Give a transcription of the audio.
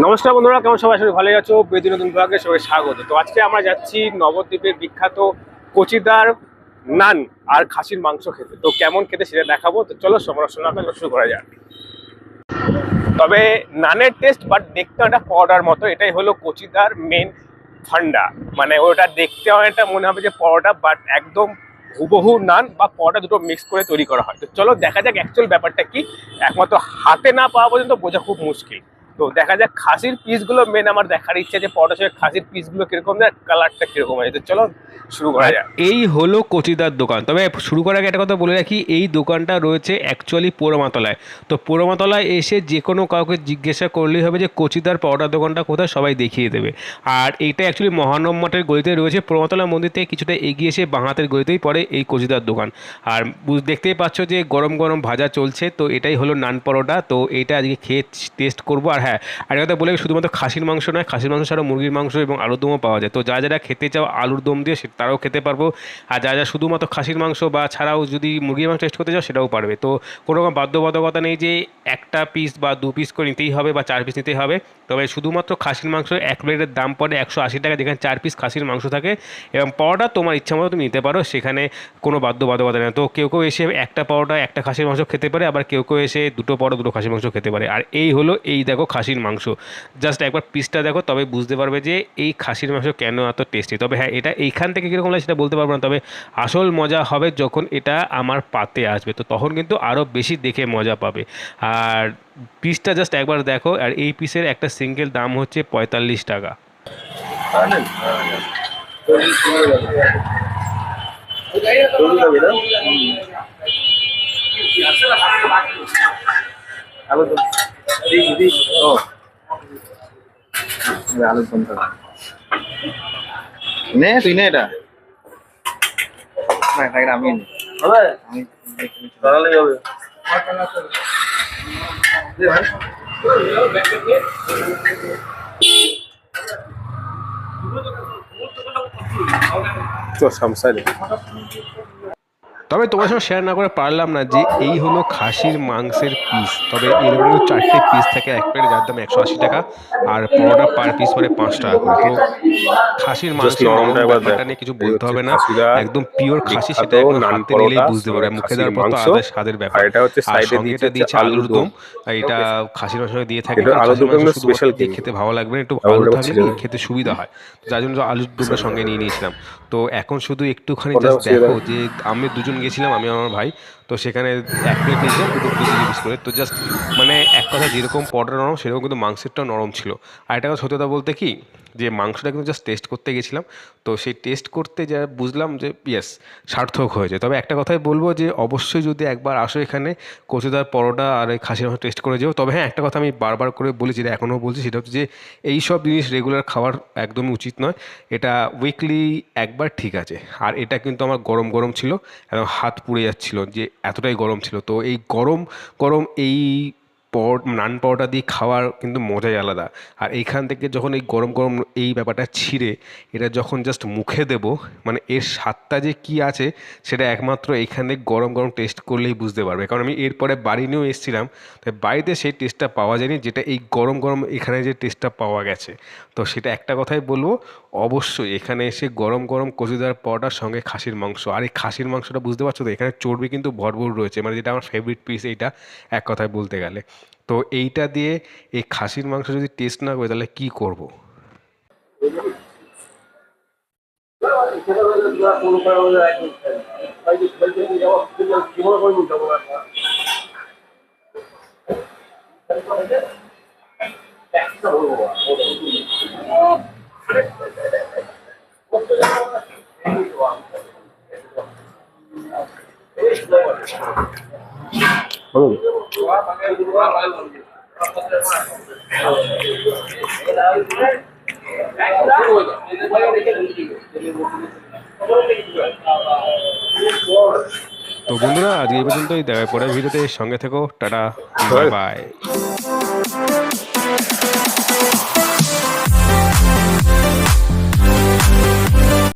নমস্কার বন্ধুরা, কেমন সবাই? সবাই ভালো আছো। বেদি নতুন বিভাগে সবাই স্বাগত। তো আজকে আমরা যাচ্ছি নবদ্বীপের বিখ্যাত কচিদার নান আর খাসির মাংস খেতে। তো কেমন খেতে সেটা দেখাবো। তো চলো সমালোচনা শুরু করা যাক। তবে নানের টেস্ট বাট দেখতে একটা পরোটার মতো। এটাই হলো কচিদার মেন ঠান্ডা। মানে ওটা দেখতে অনেকটা মনে হবে যে পরোটা বাট একদম হুবহু নান বা পরোটা দুটো মিক্স করে তৈরি করা হয়। তো চলো, দেখা যাক অ্যাকচুয়াল ব্যাপারটা কি। একমাত্র হাতে না পাওয়া পর্যন্ত বোঝা খুব মুশকিল। তো দেখা যাক খাসির পিসগুলো মেন আমার দেখার ইচ্ছে যে পরোটার সঙ্গে খাসির পিসগুলো কীরকম দেয় কালারটা কীরকম আছে তো চলো শুরু করা যাক। এই হলো কচিদার দোকান। তবে শুরু করার আগে একটা কথা বলে রাখি এই দোকানটা রয়েছে অ্যাকচুয়ালি পোড়ামাতলায়। তো পোড়ামাতলায় এসে যে কোনো কাউকে জিজ্ঞাসা করলেই হবে যে কচিদার পাউডার দোকানটা কোথায় সবাই দেখিয়ে দেবে। আর এইটা অ্যাকচুয়ালি মহানব মঠের গলিতে রয়েছে। পোড়ামাতলা মন্দির থেকে কিছুটা এগিয়ে এসে বাঁহাতের গলিতেই পড়ে এই কচিদার দোকান। আর বুঝ- দেখতেই পাচ্ছ যে গরম গরম ভাজা চলছে তো এটাই হলো নান পরোটা। তো এটা আজকে খেয়ে টেস্ট করব। আর হ্যাঁ আর কথা বলে শুধুমাত্র খাসির মাংস নয়, খাসির মাংস ছাড়াও মুরগির মাংস এবং আলুর দমও পাওয়া যায়। তো যা যারা খেতে চাও আলুর দম দিয়ে সে- তারাও খেতে পারব। আর যা যা শুধুমাত্র খাসির মাংস বা ছাড়াও যদি মুরগির মাংস টেস্ট করতে চাও সেটাও পারবে। তো কোনো রকম বাধ্যবাধকতা নেই যে একটা পিস বা দু পিস করে নিতেই হবে বা চার পিস নিতেই হবে। তবে শুধুমাত্র খাসির মাংস এক প্লেটের দাম পড়ে একশো আশি টাকা, যেখানে চার পিস খাসির মাংস থাকে এবং পাওয়াটা তোমার ইচ্ছা মতো তুমি নিতে পারো, সেখানে কোনো বাধ্যবাধকতা নেই। তো কেউ কেউ এসে একটা পাওয়াটা একটা খাসির মাংস খেতে পারে, আবার কেউ কেউ এসে দুটো পাওয়াটা দুটো খাসির মাংস খেতে পারে। আর এই হলো, এই দেখো খাসির মাংস। জাস্ট একবার পিসটা দেখো, তবে বুঝতে পারবে যে এই খাসির মাংস কেন এত টেস্টি তবে হ্যাঁ এটা এইখান থেকে কীরকম লাগে সেটা বলতে পারব না, তবে আসল মজা হবে যখন এটা আমার পাতে আসবে। তো তখন কিন্তু আরও বেশি দেখে মজা পাবে। আর পিসটা জাস্ট একবার দেখো আর এই পিসের একটা সিঙ্গেল দাম হচ্ছে পঁয়তাল্লিশ টাকা। নে তুই নে এটা। আমি আমি হবে। দে ভাই তো সামসারি তবে তোমার সঙ্গে শেয়ার না করে পারলাম না যে এই হলো খাসির মাংসের পিস তবে এরকম চারটে পিস থাকে এক প্লেট যার দাম একশো আশি টাকা আর পরোটা পার পিস পরে পাঁচ টাকা করে। তো খাসির মাংস নরমটা একবার দেখ। ব্যাপারটা নিয়ে কিছু বলতে হবে না। একদম পিওর খাসি সেটা একদম হাতে নিলেই বুঝতে পারবে। মুখে দেওয়ার পর তো আলাদা স্বাদের ব্যাপার। এটা হচ্ছে সাইডে দিয়েছে দিয়েছে আলুর দম। দম। আর এটা খাসির মাংস দিয়ে থাকে আলুর দিয়ে কিন্তু। খেতে ভালো লাগবে না একটু আলু দম থাকলে খেতে সুবিধা হয়। যার জন্য আলুর দমটা সঙ্গে নিয়ে নিয়েছিলাম। তো এখন শুধু একটুখানি জাস্ট দেখো যে আমি দুজন গেছিলাম আমি আমার ভাই। তো সেখানে এক প্লেট নিয়েছিলাম, দুটো দুটো জিনিস করে তো জাস্ট মানে এক কথা যেরকম পটটা নরম, সেরকম কিন্তু মাংসেরটাও নরম ছিল। আর একটা কথা সত্যতা বলতে কি যে মাংসটা কিন্তু জাস্ট টেস্ট করতে গেছিলাম, তো সেই টেস্ট করতে যা বুঝলাম যে ইয়েস সার্থক হয়েছে। তবে একটা কথাই বলব যে, অবশ্যই যদি একবার আসো এখানে, কচুদার পরোটা আর এই খাসির মাংস টেস্ট করে যেও। তবে হ্যাঁ একটা কথা আমি বারবার করে বলেছি, যেটা এখনও বলছি, সেটা হচ্ছে যে, এই সব জিনিস রেগুলার খাওয়ার একদমই উচিত নয়। এটা উইকলি একবার ঠিক আছে। আর এটা কিন্তু আমার গরম গরম ছিল এবং হাত পুড়ে যাচ্ছিল যে, এতটাই গরম ছিল। তো এই গরম গরম এই পর নান পরোটা দিয়ে খাওয়ার কিন্তু মজাই আলাদা। আর এইখান থেকে যখন এই গরম গরম এই ব্যাপারটা ছিঁড়ে, এটা যখন জাস্ট মুখে দেব মানে এর স্বাদটা যে কি আছে, সেটা একমাত্র এইখানে গরম গরম টেস্ট করলেই বুঝতে পারবে। কারণ আমি এরপরে বাড়ি নিয়েও এসেছিলাম তাই বাড়িতে সেই টেস্টটা পাওয়া যায়নি, যেটা এই গরম গরম এখানে যে টেস্টটা পাওয়া গেছে। তো সেটা একটা কথাই বলব, অবশ্যই এখানে এসে গরম গরম কচুদার পরোটার সঙ্গে খাসির মাংস। আর এই খাসির মাংসটা বুঝতে পারছ তো, এখানে চর্বি কিন্তু ভরপুর রয়েছে মানে যেটা আমার ফেভারিট পিস এইটা এক কথায় বলতে গেলে। তো এইটা দিয়ে এই খাসির মাংস যদি টেস্ট না করে তাহলে কি করব? বলুন। তো বন্ধুরা আজকে এই পর্যন্তই। দেখা পরের ভিডিওতে। সঙ্গে থেকো টাটা বাই। বাই।